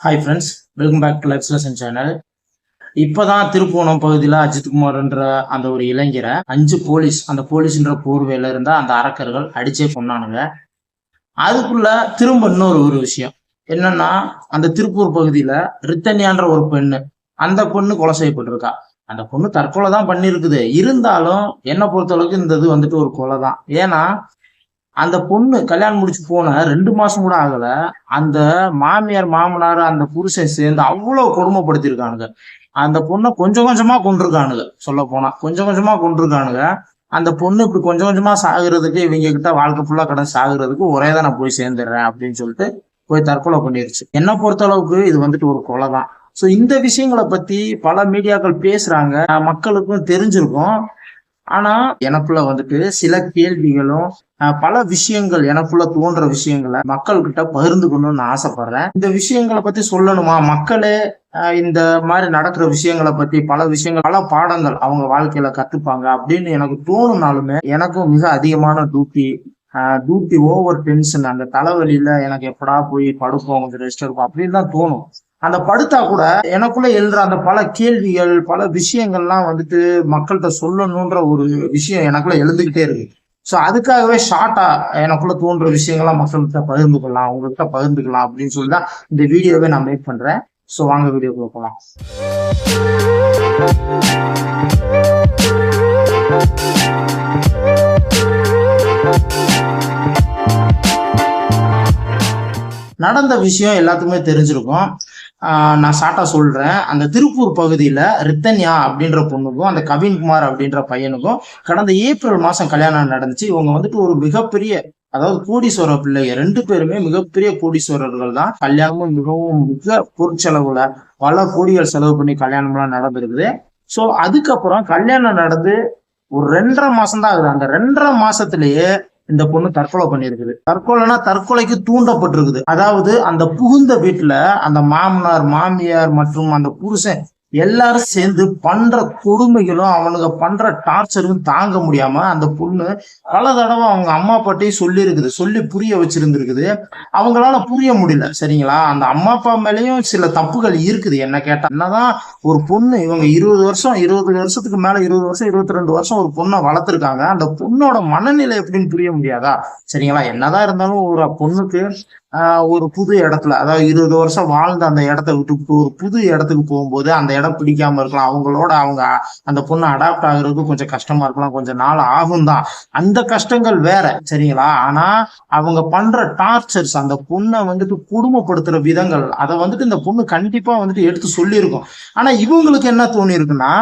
Hi friends welcome back to life lesson channel இப்போதான் திருப்போணம் பகுதியில் அஜித்குமார்ன்ற அந்த ஒரு இளைஞரை அஞ்சு போலீஸ் அந்த போலீஸ்ன்ற போர்வையில இருந்தால் அந்த அரக்கர்கள் அடிச்சே கொண்டானுங்க அதுக்குள்ள திரும்ப இன்னொரு ஒரு விஷயம். என்னன்னா அந்த திருப்பூர் பகுதியில ரித்தன்யான்ற ஒரு பெண்ணு அந்த பொண்ணு கொலை செய்யப்பட்டிருக்கா. அந்த பொண்ணு தற்கொலை தான் பண்ணியிருக்குது. இருந்தாலும் என்னை பொறுத்தளவுக்கு இந்த இது வந்துட்டு ஒரு கொலை தான் ஏன்னா அந்த பொண்ணு கல்யாணம் முடிச்சு போன ரெண்டு மாசம் கூட ஆகல. அந்த மாமியார் மாமனார் அந்த புருஷன் சேர்ந்து அவ்வளவு கொடுமைப்படுத்திருக்கானுங்க அந்த பொண்ணை கொஞ்சம் கொஞ்சமா கொண்டிருக்கானுங்க சொல்ல போனா கொஞ்சம் கொஞ்சமா கொண்டிருக்கானுங்க அந்த பொண்ணு இப்படி கொஞ்சம் கொஞ்சமா சாகுறதுக்கு இவங்க கிட்ட வாழ்க்கை ஃபுல்லா கடன் சாகுறதுக்கு ஒரே தான் நான் போய் சேர்ந்துடுறேன் அப்படின்னு சொல்லிட்டு போய் தற்கொலை பண்ணிருச்சு. என்னை பொறுத்த அளவுக்கு இது வந்துட்டு ஒரு கொலை தான். ஸோ இந்த விஷயங்களை பத்தி பல மீடியாக்கள் பேசுறாங்க. மக்களுக்கும் தெரிஞ்சிருக்கும். ஆனா எனக்குள்ள வந்துட்டு சில கேள்விகளும் பல விஷயங்கள் எனக்குள்ள தோன்ற விஷயங்களை மக்கள்கிட்ட பகிர்ந்துக்கணும்னு ஆசைப்படுறேன். இந்த விஷயங்களை பத்தி சொல்லணுமா? மக்களே இந்த மாதிரி நடக்கிற விஷயங்களை பத்தி பல விஷயங்கள் பல பாடங்கள் அவங்க வாழ்க்கையில கத்துப்பாங்க அப்படின்னு எனக்கு தோணுனாலுமே எனக்கும் மிக அதிகமான டியூட்டி டியூட்டி ஓவர் டென்ஷன் அந்த தலைவலியில எனக்கு எப்படா போய் படுப்போம் கொஞ்சம் ரெஸ்ட் இருக்கும் அப்படின்னு தான் தோணும். அந்த படுத்தா கூட எனக்குள்ள எழுற அந்த பல கேள்விகள் பல விஷயங்கள்லாம் வந்துட்டு மக்கள்கிட்ட சொல்லணுன்ற ஒரு விஷயம் எனக்குள்ள எழுந்துகிட்டே இருக்கு. ஸோ அதுக்காகவே ஷார்ட்டா எனக்குள்ள தோன்ற விஷயங்கள்லாம் மக்கள்கிட்ட பகிர்ந்துக்கலாம் உங்ககிட்ட பகிர்ந்துக்கலாம் அப்படின்னு சொல்லி தான் இந்த வீடியோவை நான் மேக் பண்றேன். ஸோ வாங்க வீடியோ போகலாம் நடந்த விஷயம் எல்லாத்துக்குமே தெரிஞ்சிருக்கும். நான் சாட்டா சொல்றேன். அந்த திருப்பூர் பகுதியில் ரித்தன்யா அப்படின்ற பொண்ணுக்கும் அந்த கவின்குமார் அப்படின்ற பையனுக்கும் கடந்த ஏப்ரல் மாதம் கல்யாணம் நடந்துச்சு. இவங்க வந்துட்டு ஒரு மிகப்பெரிய அதாவது கோடீஸ்வர பிள்ளைங்க. ரெண்டு பேருமே மிகப்பெரிய கோடீஸ்வரர்கள் தான். கல்யாணமும் மிகவும் மிக பொருட்செலவுல பல கோடிகள் செலவு பண்ணி கல்யாணம்லாம் நடந்திருக்குது. ஸோ அதுக்கப்புறம் கல்யாணம் நடந்து ஒரு ரெண்டரை மாசம் தான் ஆகுது. அந்த ரெண்டரை மாசத்திலேயே இந்த பொண்ணு தற்கொலை பண்ணியிருக்குது. தற்கொலைனா தற்கொலைக்கு தூண்டப்பட்டிருக்குது. அதாவது அந்த புகுந்த வீட்டுல அந்த மாமனார் மாமியார் மற்றும் அந்த புருஷன் எல்லாரும் சேர்ந்து பண்ற கொடுமைகளும் அவனுங்க பண்ற டார்ச்சரும் தாங்க முடியாம அந்த பொண்ணு பல தடவை அவங்க அம்மா அப்பாட்டையும் சொல்லி இருக்குது சொல்லி புரிய வச்சிருந்துருக்குது. அவங்களால புரிய முடியல சரிங்களா? அந்த அம்மா அப்பா மேலேயும் சில தப்புகள் இருக்குது என்ன கேட்டா. என்னதான் ஒரு பொண்ணு இவங்க இருபது வருஷம் இருபது வருஷத்துக்கு மேல இருபது வருஷம் இருபத்தி ரெண்டு வருஷம் ஒரு பொண்ணை வளர்த்துருக்காங்க. அந்த பொண்ணோட மனநிலை எப்படின்னு புரிய முடியாதா? சரிங்களா? என்னதான் இருந்தாலும் ஒரு பொண்ணுக்கு ஒரு புது இடத்துல அதாவது இருபது வருஷம் வாழ்ந்த அந்த இடத்த விட்டு ஒரு புது இடத்துக்கு போகும்போது அந்த இடம் பிடிக்காம இருக்கலாம். அவங்களோட அவங்க அந்த பொண்ணு அடாப்ட் ஆகுறதுக்கு கொஞ்சம் கஷ்டமா இருக்கலாம். கொஞ்சம் நாள் ஆகும் தான் அந்த கஷ்டங்கள் வேற சரிங்களா? ஆனா அவங்க பண்ற டார்ச்சர்ஸ் அந்த பொண்ணை வந்துட்டு குடும்பப்படுத்துற விதங்கள் அதை வந்துட்டு இந்த பொண்ணு கண்டிப்பா வந்துட்டு எடுத்து சொல்லியிருக்கும். ஆனா இவங்களுக்கு என்ன தோணி இருக்குன்னா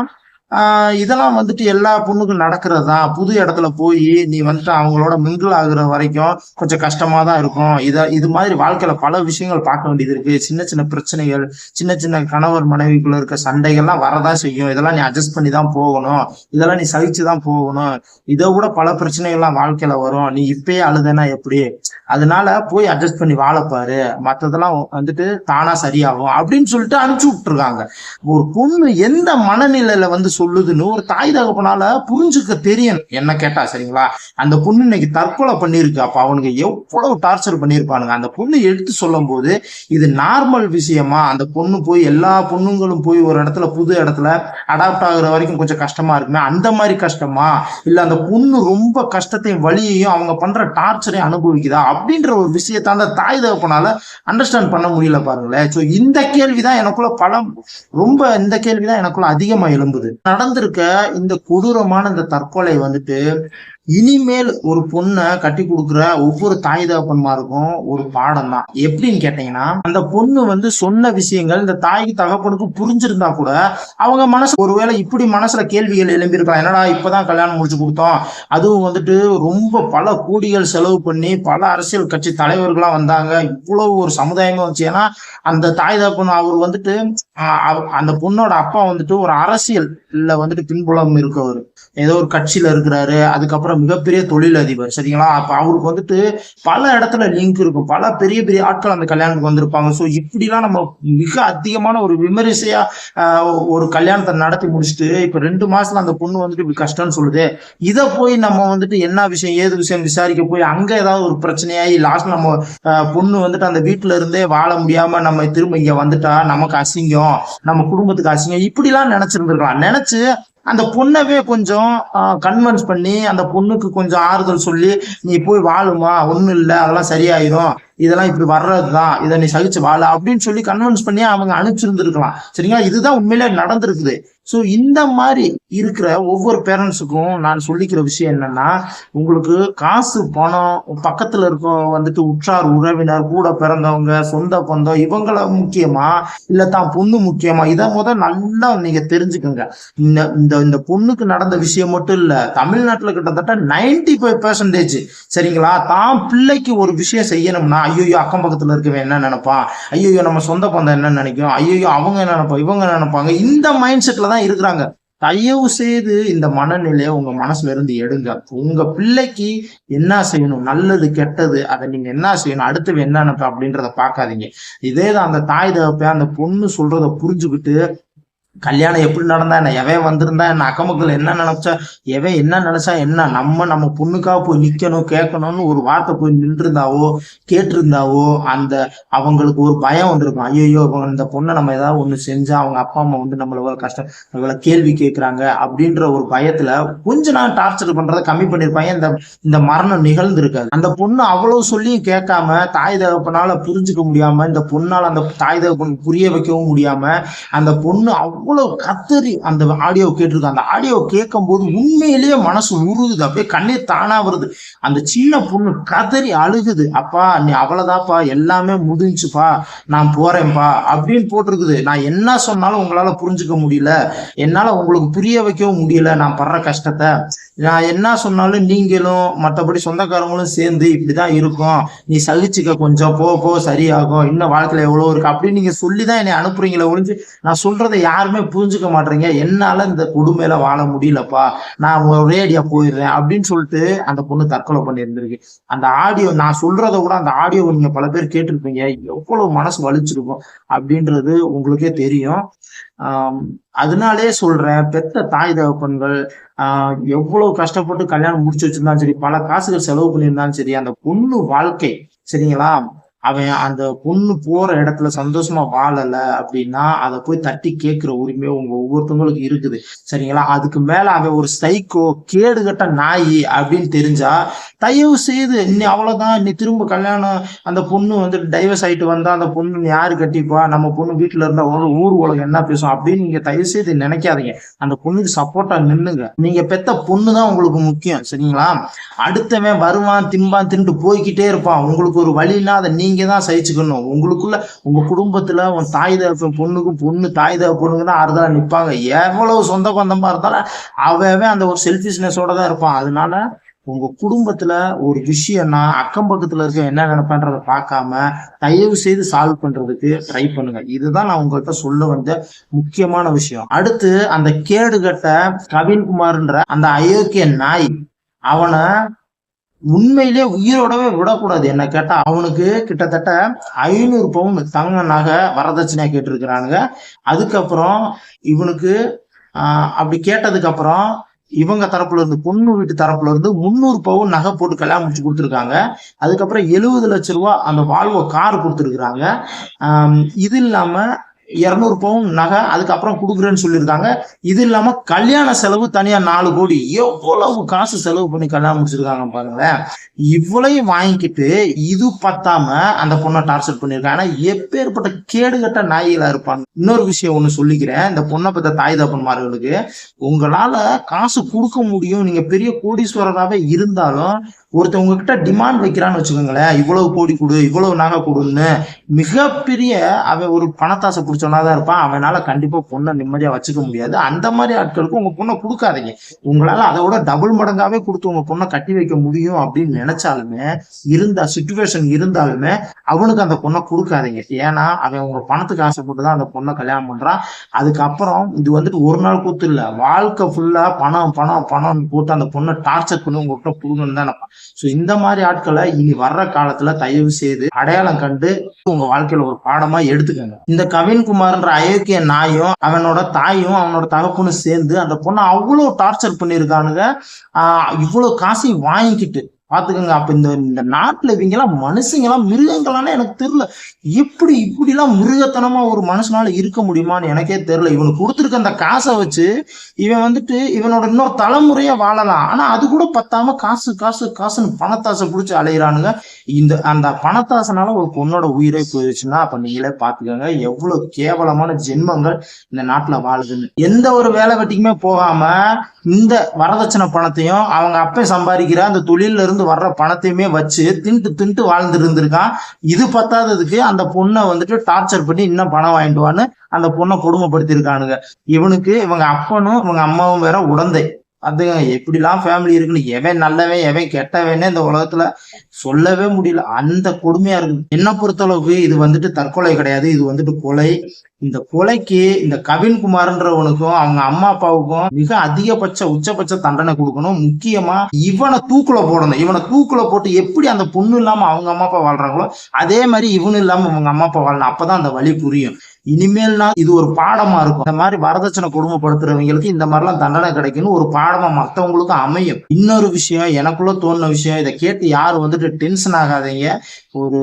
இதெல்லாம் வந்துட்டு எல்லா பொண்ணுக்கும் நடக்கிறது தான் புது இடத்துல போய் நீ வந்துட்டு அவங்களோட மிங்கிள் ஆகுற வரைக்கும் கொஞ்சம் கஷ்டமா தான் இருக்கும். இதை இது மாதிரி வாழ்க்கையில பல விஷயங்கள் பார்க்க வேண்டியது இருக்கு. சின்ன சின்ன பிரச்சனைகள் சின்ன சின்ன கணவர் மனைவிக்குள்ள இருக்க சண்டைகள்லாம் வரதான் செய்யும். இதெல்லாம் நீ அட்ஜஸ்ட் பண்ணி தான் போகணும். இதெல்லாம் நீ சகிச்சு தான் போகணும். இதை விட பல பிரச்சனைகள்லாம் வாழ்க்கையில வரும். நீ இப்பயே அழுதனா எப்படி? அதனால போய் அட்ஜஸ்ட் பண்ணி வாழப்பாரு மற்றதெல்லாம் வந்துட்டு தானா சரியாகும். அப்படின்னு சொல்லிட்டு அனுப்பிச்சு விட்டுருக்காங்க. ஒரு பொண்ணு எந்த மனநிலையில வந்து சொல்லுதுன்னு ஒரு தாய் தகப்பனால புரிஞ்சுக்க தெரியணும் என்ன கேட்டா சரிங்களா? அந்த பொண்ணு இன்னைக்கு தற்கொலை பண்ணியிருக்கு அப்ப அவனுக்கு எவ்வளவு டார்ச்சர் பண்ணியிருப்பானுங்க அந்த பொண்ணு எடுத்து சொல்லும் போது இது நார்மல் விஷயமா? அந்த பொண்ணு போய் எல்லா பொண்ணுங்களும் போய் ஒரு இடத்துல புது இடத்துல அடாப்ட் ஆகுற வரைக்கும் கொஞ்சம் கஷ்டமா இருக்குமே? அந்த மாதிரி கஷ்டமா? இல்ல அந்த பொண்ணு ரொம்ப கஷ்டத்தையும் வழியையும் அவங்க பண்ற டார்ச்சரையும் அனுபவிக்குதா? அப்படின்ற ஒரு விஷயத்த அந்த தாய் தகப்பனால அண்டர்ஸ்டாண்ட் பண்ண முடியல பாருங்களேன். ஸோ இந்த கேள்விதான் எனக்குள்ள பலம் ரொம்ப இந்த கேள்விதான் எனக்குள்ள அதிகமா எழும்புது. நடந்திருக்க இந்த கொடூரமான இந்த தற்கொலை வந்துட்டு இனிமேல் ஒரு பொண்ணை கட்டி கொடுக்குற ஒவ்வொரு தாய் தகப்பன்மாருக்கும் ஒரு பாடம் தான் எப்படின்னு கேட்டீங்கன்னா அந்த பொண்ணு வந்து சொன்ன விஷயங்கள் இந்த தாய்க்கு தகப்பனுக்கு புரிஞ்சிருந்தா கூட அவங்க மனசு ஒருவேளை இப்படி மனசுல கேள்விகள் எழும்பியிருக்கலாம். என்னடா இப்பதான் கல்யாணம் முடிச்சு கொடுத்தோம். அதுவும் வந்துட்டு ரொம்ப பல கோடிகள் செலவு பண்ணி பல அரசியல் கட்சி தலைவர்களா வந்தாங்க. இவ்வளவு ஒரு சமுதாயமும் வந்துச்சு. ஏன்னா அந்த தாய் தகப்பன் அவர் வந்துட்டு அந்த பொண்ணோட அப்பா வந்துட்டு ஒரு அரசியல்ல வந்துட்டு பின்புலம் இருக்கவர். ஏதோ ஒரு கட்சியில இருக்கிறாரு. அதுக்கப்புறம் மிகப்பெரிய தொழிலதிபர் சரிங்களா? அப்ப அவருக்கு வந்துட்டு பல இடத்துல லிங்க் இருக்கும். பல பெரிய பெரிய ஆட்கள் அந்த கல்யாணத்துக்கு வந்திருப்பாங்க. ஸோ இப்படிலாம் நம்ம மிக அதிகமான ஒரு விமரிசையா ஒரு கல்யாணத்தை நடத்தி முடிச்சுட்டு இப்ப ரெண்டு மாசத்துல அந்த பொண்ணு வந்துட்டு இப்படி கஷ்டம்னு சொல்லுது. இதை போய் நம்ம வந்துட்டு என்ன விஷயம் ஏது விஷயம் விசாரிக்க போய் அங்க ஏதாவது ஒரு பிரச்சனையாகி லாஸ்ட் நம்ம பொண்ணு வந்துட்டு அந்த வீட்டுல இருந்தே வாழ முடியாம நம்ம திரும்ப இங்க வந்துட்டா நமக்கு அசிங்கம் நம்ம குடும்பத்துக்கு அசிங்கம் இப்படிலாம் நினைச்சிருந்துருக்கலாம். நினைச்சு அந்த பொண்ணவே கொஞ்சம் கன்வின்ஸ் பண்ணி அந்த பொண்ணுக்கு கொஞ்சம் ஆறுதல் சொல்லி நீ போய் வாழுமா ஒன்றும் இல்லை அதெல்லாம் சரியாயிரும். இதெல்லாம் இப்படி வர்றது தான் இதை நீ சகிச்சு வாழ அப்படின்னு சொல்லி கன்வின்ஸ் பண்ணி அவங்க அனுப்பிச்சிருந்துருக்கலாம். சரிங்களா? இதுதான் உண்மையிலே நடந்திருக்குது. ஸோ இந்த மாதிரி இருக்கிற ஒவ்வொரு பேரண்ட்ஸுக்கும் நான் சொல்லிக்கிற விஷயம் என்னன்னா உங்களுக்கு காசு பணம் பக்கத்துல இருக்க வந்துட்டு உற்றார் உறவினர் கூட பிறந்தவங்க சொந்த பந்தம் இவங்கள முக்கியமா இல்ல தான் பொண்ணு முக்கியமா இதை முத நல்லா நீங்க தெரிஞ்சுக்கோங்க. இந்த இந்த இந்த பொண்ணுக்கு நடந்த விஷயம் மட்டும் இல்ல தமிழ்நாட்டுல கிட்டத்தட்ட நைன்டி ஃபைவ் பர்சன்டேஜ் சரிங்களா? தான் பிள்ளைக்கு ஒரு விஷயம் செய்யணும்னா ஐயோ அக்கம் பக்கத்துல இருக்கவன் என்ன நினைப்பான்? ஐயோ நம்ம சொந்த பந்தம் என்ன நினைக்கும். ஐயோ அவங்க என்ன நினைப்பாங்க இவங்க நினைப்பாங்க? இந்த மைண்ட் செட்ல தான் இருக்கிறாங்க. தயவு செய்து இந்த மனநிலையை உங்க மனசுல இருந்து எடுங்க. உங்க பிள்ளைக்கு என்ன செய்யணும்? நல்லது கெட்டது அதை நீங்க என்ன செய்யணும்? அடுத்தது என்ன அப்படின்றத பாக்காதீங்க இதே தான் அந்த தாய் தகப்ப அந்த பொண்ணு சொல்றத புரிஞ்சுக்கிட்டு கல்யாணம் எப்படி நடந்தா என்ன எவன் வந்திருந்தா என்ன அக்கமக்கள் என்ன நினைச்சா எவன் என்ன நினைச்சா என்ன நம்ம நம்ம பொண்ணுக்காக போய் நிக்கணும் கேட்கணும்னு ஒரு வார்த்தை போய் நின்றுருந்தாவோ கேட்டிருந்தாவோ அந்த அவங்களுக்கு ஒரு பயம் வந்திருக்கும். ஐயோ இந்த பொண்ணை நம்ம ஏதாவது ஒண்ணு செஞ்சா அவங்க அப்பா அம்மா வந்து நம்மள கஷ்டம் இவ்வளவு கேள்வி கேட்கிறாங்க அப்படின்ற ஒரு பயத்துல கொஞ்ச நாள் டார்ச்சர் பண்றதை கம்மி பண்ணிருப்பாங்க இந்த இந்த மரணம் நிகழ்ந்திருக்காது. அந்த பொண்ணு அவ்வளவு சொல்லியும் கேட்காம தாய் தகப்பனால புரிஞ்சுக்க முடியாம இந்த பொண்ணால அந்த தாய் தகப்பன் புரிய வைக்கவும் முடியாம அந்த பொண்ணு அவ்வளவு கத்தரி அந்த ஆடியோ கேட்டிருக்கு அந்த ஆடியோ கேட்கும் போது உண்மையிலேயே மனசு உருகுது. அப்படியே கண்ணே தானா வருது. அந்த சின்ன பொண்ணு கதறி அழுகுது. அப்பா நீ அவ்வளவுதாப்பா எல்லாமே முடிஞ்சுப்பா. நான் போறேன்ப்பா அப்படின்னு போட்டிருக்குது. நான் என்ன சொன்னாலும் உங்களால புரிஞ்சுக்க முடியல. என்னால உங்களுக்கு புரிய வைக்கவும் முடியல. நான் படுற கஷ்டத்தை நான் என்ன சொன்னாலும் நீங்களும் மற்றபடி சொந்தக்காரங்களும் சேர்ந்து இப்படிதான் இருக்கும். நீ சகிச்சுக்க கொஞ்சம் போ போ சரியாகும். இன்னும் வாழ்க்கையில எவ்வளவு இருக்கு? அப்படின்னு நீங்க சொல்லிதான் என்னை அனுப்புறீங்களே ஒழிஞ்சு நான் சொல்றதை யாருமே புரிஞ்சுக்க மாட்டேறீங்க. என்னால இந்த கொடுமையில வாழ முடியலப்பா. நான் ஒரேடியா போயிடுறேன் அப்படின்னு சொல்லிட்டு அந்த பொண்ணு தற்கொலை பண்ணியிருந்திருக்கு. அந்த ஆடியோ நான் சொல்றதை விட அந்த ஆடியோ நீங்க பல பேர் கேட்டிருப்பீங்க. எவ்வளவு மனசு வலிச்சிருக்கும் அப்படின்றது உங்களுக்கே தெரியும். அதனாலே சொல்றேன் பெத்த தாய் தகப்பன்கள் ஆஹ் எவ்வளவு கஷ்டப்பட்டு கல்யாணம் முடிச்சு வச்சிருந்தாலும் சரி பல காசுகள் செலவு பண்ணியிருந்தாலும் சரி அந்த பொண்ணு வாழ்க்கை சரிங்களா? அவன் அந்த பொண்ணு போற இடத்துல சந்தோஷமா வாழல அப்படின்னா அதை போய் தட்டி கேட்கிற உரிமை உங்க ஒவ்வொருத்தவங்களுக்கு இருக்குது. சரிங்களா? அதுக்கு மேல அவன் ஒரு சைக்கோ கேடுகட்ட நாய் அப்படின்னு தெரிஞ்சா தயவு செய்து இன்னி அவ்வளவுதான் இன்னி திரும்ப கல்யாணம் அந்த பொண்ணு வந்து டைவர்ஸ் ஆயிட்டு வந்தா அந்த பொண்ணு நீ யாரு கட்டிப்பா நம்ம பொண்ணு வீட்டுல இருந்தா ஒரு ஊர் உலகம் என்ன பேசும் அப்படின்னு நீங்க தயவு செய்து நினைக்காதீங்க. அந்த பொண்ணுக்கு சப்போர்ட்டா நின்னுங்க நீங்க பெத்த பொண்ணு தான் உங்களுக்கு முக்கியம். சரிங்களா? அடுத்தவன் வருவான் திம்பான் தின்ட்டு போய்க்கிட்டே இருப்பான். உங்களுக்கு ஒரு வழி இல்லாத நீ நீங்க தான் சகிச்சுக்கணும். உங்களுக்குள்ள உங்க குடும்பத்துல உன் தாய் தகப்பன் பொண்ணுக்கும் பொண்ணு தாய் தகப்ப பொண்ணுக்கு தான் ஆறுதலா நிப்பாங்க. எவ்வளவு சொந்த பந்தமா இருந்தாலும் அவன் அந்த ஒரு செல்ஃபிஷ்னஸோட தான் இருப்பான். அதனால உங்க குடும்பத்துல ஒரு விஷயம்னா அக்கம் பக்கத்துல இருக்க என்ன நினைப்பன்றதை பார்க்காம தயவு செய்து சால்வ் பண்றதுக்கு ட்ரை பண்ணுங்க. இதுதான் நான் உங்கள்கிட்ட சொல்ல வந்த முக்கியமான விஷயம். அடுத்து அந்த கேடுகட்ட கவின்குமார்ன்ற அந்த அயோக்கிய நாய் அவனை உண்மையிலே உயிரோடவே விடக்கூடாது. என்ன கேட்டா அவனுக்கு கிட்டத்தட்ட ஐநூறு பவுன் தங்க நகை வரதட்சணையா கேட்டிருக்கிறானுங்க. அதுக்கப்புறம் இவனுக்கு அப்படி கேட்டதுக்கு அப்புறம் இவங்க தரப்புல இருந்து பொண்ணு வீட்டு தரப்புல இருந்து முந்நூறு பவுன் நகை போட்டு கல்யாணம் முடிச்சு கொடுத்துருக்காங்க. அதுக்கப்புறம் எழுபது லட்ச ரூபா அந்த வால்வோ கார் கொடுத்துருக்குறாங்க. இது இல்லாம இருநூறு பவுன் நகை அதுக்கப்புறம் கொடுக்குறேன்னு சொல்லியிருக்காங்க இது இல்லாம கல்யாண செலவு தனியா நாலு கோடி. எவ்வளவு காசு செலவு பண்ணி கல்யாணம் முடிச்சிருக்காங்க பாருங்களேன். இவ்வளையும் வாங்கிக்கிட்டு இது பத்தாம அந்த பொண்ணை டார்ச்சர் பண்ணியிருக்காங்க. ஆனா எப்பேற்பட்ட கேடுகட்ட நாய்களா இருப்பாங்க. இன்னொரு விஷயம் ஒண்ணு சொல்லிக்கிறேன். இந்த பொண்ணை பத்த தாய் தப்பன்மார்களுக்கு உங்களால காசு கொடுக்க முடியும். நீங்க பெரிய கோடீஸ்வரராகவே இருந்தாலும் ஒருத்தவங்க கிட்ட டிமாண்ட் வைக்கிறான்னு வச்சுக்கோங்களேன் இவ்வளவு கோடி கொடு இவ்வளவு நகை கொடுன்னு மிகப்பெரிய அவன் ஒரு பணத்தாசை பிடிச்சவனா தான் இருப்பான். அவனால கண்டிப்பா பொண்ணை நிம்மதியா வச்சுக்க முடியாது. அந்த மாதிரி ஆட்களுக்கு உங்க பொண்ணை கொடுக்காதீங்க. உங்களால அதை விட டபுள் மடங்காவே கொடுத்து உங்க பொண்ணை கட்டி வைக்க முடியும் அப்படின்னு நினைச்சாலுமே இருந்தா சுச்சுவேஷன் இருந்தாலுமே அவனுக்கு அந்த பொண்ணை கொடுக்காதீங்க. ஏன்னா அவன் உங்க பணத்துக்கு ஆசைப்பட்டு தான் அந்த பொண்ணை கல்யாணம் பண்றான். அதுக்கப்புறம் இது வந்துட்டு ஒரு நாள் கூத்து இல்ல வாழ்க்கை ஃபுல்லா பணம் பணம் பணம் போட்டு அந்த பொண்ணை டார்ச்சர் பண்ணி உங்ககிட்ட கொடுங்கன்னு தான் நினைப்பான். ஸோ இந்த மாதிரி ஆட்களை இனி வர்ற காலத்துல தயவு செய்து அடையாளம் கண்டு உங்க வாழ்க்கையில ஒரு பாடமா எடுத்துக்கங்க. இந்த கவின்குமார்ன்ற அயோக்கிய நாயும் அவனோட தாயும் அவனோட தகப்புன்னு சேர்ந்து அந்த பொண்ணை அவ்வளவு டார்ச்சர் பண்ணியிருக்கானுங்க. ஆஹ் இவ்வளவு காசையும் வாங்கிக்கிட்டு பாத்துக்கோங்க அப்ப இந்த இந்த நாட்டுல இவங்க எல்லாம் மனுஷங்க எல்லாம் மிருகங்களானே எனக்கு தெரியல. எப்படி இப்படி எல்லாம் மிருகத்தனமா ஒரு மனுஷனால இருக்க முடியுமான்னு எனக்கே தெரியல. இவனுக்கு கொடுத்துருக்க அந்த காசை வச்சு இவன் வந்துட்டு இவனோட இன்னொரு தலைமுறைய வாழலாம். ஆனா அது கூட பத்தாம காசு காசு காசுன்னு பணத்தாசை பிடிச்சி அலையிறானுங்க. இந்த அந்த பணத்தாசனால ஒரு பொண்ணோட உயிரே போயிடுச்சுன்னா அப்ப நீங்களே பாத்துக்கோங்க எவ்வளவு கேவலமான ஜென்மங்கள் இந்த நாட்டுல வாழுதுன்னு. எந்த ஒரு வேலை வெட்டிக்குமே போகாம இந்த வரதட்சணை பணத்தையும் அவங்க அப்பே சம்பாதிக்கிற அந்த தொழில இருந்து வர்ற பணத்தையுமே வச்சு தின்ட்டு தின்ட்டு வாழ்ந்துட்டு இருந்திருக்கான். இது பத்தாததுக்கு அந்த பொண்ணை வந்துட்டு டார்ச்சர் பண்ணி இன்னும் பணம் வாங்கிட்டு வான்னு அந்த பொண்ணை கொடுமைப்படுத்தியிருக்கானுங்க. இவனுக்கு இவங்க அப்பனும் இவங்க அம்மாவும் வேற உடந்தை. அதுங்க எப்படிலாம் ஃபேமிலி இருக்குன்னு எவன் நல்லவன் எவன் கெட்டவனே இந்த உலகத்துல சொல்லவே முடியல. அந்த கொடுமையா இருக்கு என்ன பொறுத்தளவுக்கு இது வந்துட்டு தற்கொலை கிடையாது. இது வந்துட்டு கொலை. இந்த கொலைக்கு இந்த கவின்குமார்ன்றவனுக்கும் அவங்க அம்மா அப்பாவுக்கும் மிக அதிகபட்ச உச்சபட்ச தண்டனை கொடுக்கணும். முக்கியமா இவனை தூக்குல போடணும். இவனை தூக்குல போட்டு எப்படி அந்த பொண்ணு இல்லாம அவங்க அம்மா அப்பா வாழ்றாங்களோ அதே மாதிரி இவனு இல்லாம அவங்க அம்மா அப்பா வாழணும். அப்பதான் அந்த வழி புரியும். இனிமேல்னா இது ஒரு பாடமா இருக்கும். இந்த மாதிரி வரதட்சணை கொடுமைப்படுத்துறவங்களுக்கு இந்த மாதிரிலாம் தண்டனை கிடைக்கும்னு ஒரு பாடமா மத்தவங்களுக்கும் அமையும். இன்னொரு விஷயம் எனக்குள்ள தோணுன விஷயம் இதை கேட்டு யாரும் வந்துட்டு டென்ஷன் ஆகாதீங்க. ஒரு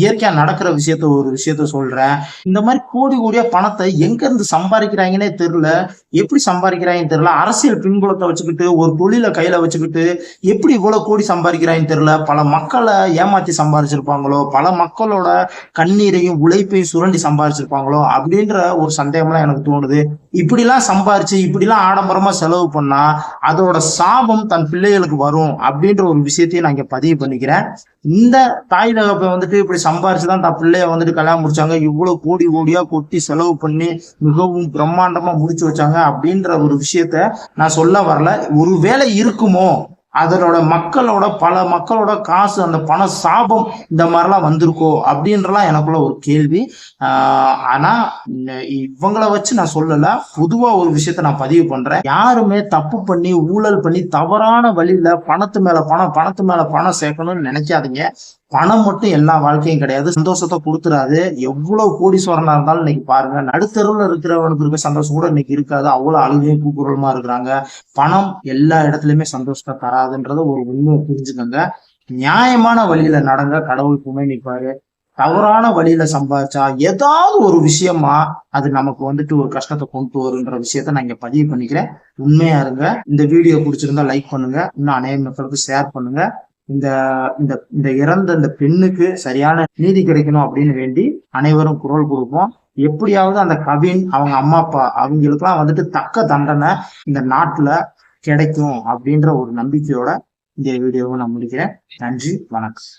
இயற்கையா நடக்கிற விஷயத்த ஒரு விஷயத்த சொல்றேன். இந்த மாதிரி கோடி கோடியா பணத்தை எங்க இருந்து சம்பாதிக்கிறாங்கன்னே தெரியல. எப்படி சம்பாதிக்கிறாயின்னு தெரியல. அரசியல் பின்புலத்தை வச்சுக்கிட்டு ஒரு தொழிலை கையில வச்சுக்கிட்டு எப்படி இவ்வளவு கோடி சம்பாதிக்கிறாயின்னு தெரியல. பல மக்களை ஏமாத்தி சம்பாதிச்சிருப்பாங்களோ பல மக்களோட கண்ணீரையும் உழைப்பையும் சுரண்டி சம்பாதிச்சிருப்பாங்களோ அப்படின்ற ஒரு சந்தேகம்லாம் எனக்கு தோணுது. இப்படிலாம் சம்பாரிச்சு இப்படிலாம் ஆடம்பரமா செலவு பண்ணா அதோட சாபம் தன் பிள்ளைகளுக்கு வரும் அப்படின்ற ஒரு விஷயத்தையும் நான் இங்க பதிவு பண்ணிக்கிறேன். இந்த தாய் தகப்பை வந்துட்டு இப்படி சம்பாரிச்சுதான் தன் பிள்ளைய வந்துட்டு கல்யாணம் முடிச்சாங்க. இவ்வளவு கோடி கோடியா கொட்டி செலவு பண்ணி மிகவும் பிரம்மாண்டமா முடிச்சு வச்சாங்க அப்படின்ற ஒரு விஷயத்த நான் சொல்ல வரல. ஒருவேளை இருக்குமோ? அதனோட மக்களோட பல மக்களோட காசு அந்த பண சாபம் இந்த மாதிரிலாம் வந்திருக்கோ அப்படின்றலாம் எனக்குள்ள ஒரு கேள்வி. ஆஹ் ஆனா இவங்கள வச்சு நான் சொல்லல. பொதுவா ஒரு விஷயத்த நான் பதிவு பண்றேன். யாருமே தப்பு பண்ணி ஊழல் பண்ணி தவறான வழியில பணத்து மேல பணம் பணத்து மேல பணம் சேர்க்கணும்னு நினைக்காதீங்க. பணம் மட்டும் எல்லா வாழ்க்கையும் கிடையாது. சந்தோஷத்தை கொடுத்துறாது. எவ்வளவு கோடீஸ்வரனா இருந்தாலும் இன்னைக்கு பாருங்க நடுத்தருவில் இருக்கிறவனுக்கு இருக்க சந்தோஷம் கூட இன்னைக்கு இருக்காது. அவ்வளவு அழுகையும் கூக்குரலுமா இருக்கிறாங்க. பணம் எல்லா இடத்துலயுமே சந்தோஷத்தை தராதுன்றத ஒரு உண்மையை புரிஞ்சுக்கோங்க. நியாயமான வழியில நடங்க. கடவுள் துணை நிற்பாரு தவறான வழியில சம்பாதிச்சா ஏதாவது ஒரு விஷயமா அது நமக்கு வந்துட்டு ஒரு கஷ்டத்தை கொண்டு வருன்ற விஷயத்த நான் இங்க பதிவு பண்ணிக்கிறேன். உண்மையா இருங்க. இந்த வீடியோ பிடிச்சிருந்தா லைக் பண்ணுங்க. இன்னும் அநேக மக்களுக்கு ஷேர் பண்ணுங்க. இந்த இந்த இந்த இறந்த இந்த பெண்ணுக்கு சரியான நீதி கிடைக்கணும் அப்படின்னு வேண்டி அனைவரும் குரல் கொடுப்போம். எப்படியாவது அந்த கவின் அவங்க அம்மா அப்பா அவங்களுக்குலாம் வந்துட்டு தக்க தண்டனை இந்த நாட்டுல கிடைக்கும் அப்படின்ற ஒரு நம்பிக்கையோட இந்த வீடியோவை நான் முடிக்கிறேன். நன்றி வணக்கம்.